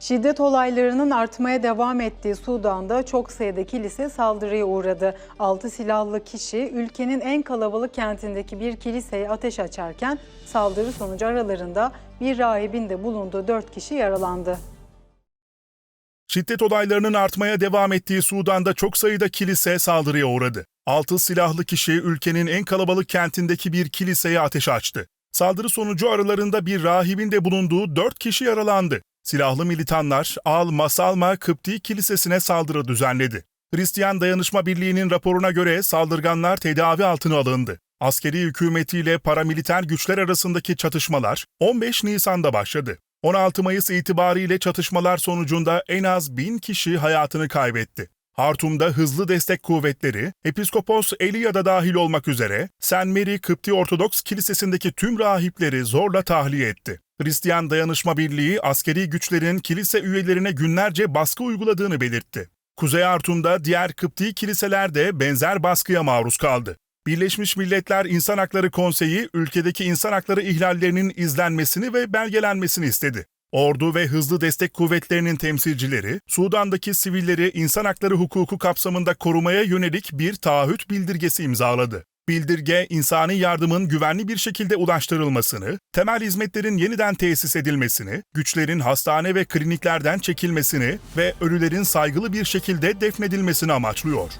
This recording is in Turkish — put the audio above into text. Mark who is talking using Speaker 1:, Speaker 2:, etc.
Speaker 1: Şiddet olaylarının artmaya devam ettiği Sudan'da çok sayıda kilise saldırıya uğradı. 6 silahlı kişi ülkenin en kalabalık kentindeki bir kiliseye ateş açarken saldırı sonucu aralarında bir rahibin de bulunduğu 4 kişi yaralandı.
Speaker 2: Şiddet olaylarının artmaya devam ettiği Sudan'da çok sayıda kilise saldırıya uğradı. 6 silahlı kişi ülkenin en kalabalık kentindeki bir kiliseye ateş açtı. Saldırı sonucu aralarında bir rahibin de bulunduğu 4 kişi yaralandı. Silahlı militanlar Al Masalma Kıpti Kilisesi'ne saldırı düzenledi. Hristiyan Dayanışma Birliği'nin raporuna göre saldırganlar tedavi altına alındı. Askeri hükümetiyle paramiliter güçler arasındaki çatışmalar 15 Nisan'da başladı. 16 Mayıs itibariyle çatışmalar sonucunda en az bin kişi hayatını kaybetti. Hartum'da hızlı destek kuvvetleri, Episkopos Elia da dahil olmak üzere St. Mary Kıpti Ortodoks Kilisesi'ndeki tüm rahipleri zorla tahliye etti. Hristiyan Dayanışma Birliği askeri güçlerin kilise üyelerine günlerce baskı uyguladığını belirtti. Kuzey Hartum'da diğer Kıpti kiliseler de benzer baskıya maruz kaldı. Birleşmiş Milletler İnsan Hakları Konseyi ülkedeki insan hakları ihlallerinin izlenmesini ve belgelenmesini istedi. Ordu ve hızlı destek kuvvetlerinin temsilcileri, Sudan'daki sivilleri insan hakları hukuku kapsamında korumaya yönelik bir taahhüt bildirgesi imzaladı. Bildirge, insani yardımın güvenli bir şekilde ulaştırılmasını, temel hizmetlerin yeniden tesis edilmesini, güçlerin hastane ve kliniklerden çekilmesini ve ölülerin saygılı bir şekilde defnedilmesini amaçlıyor.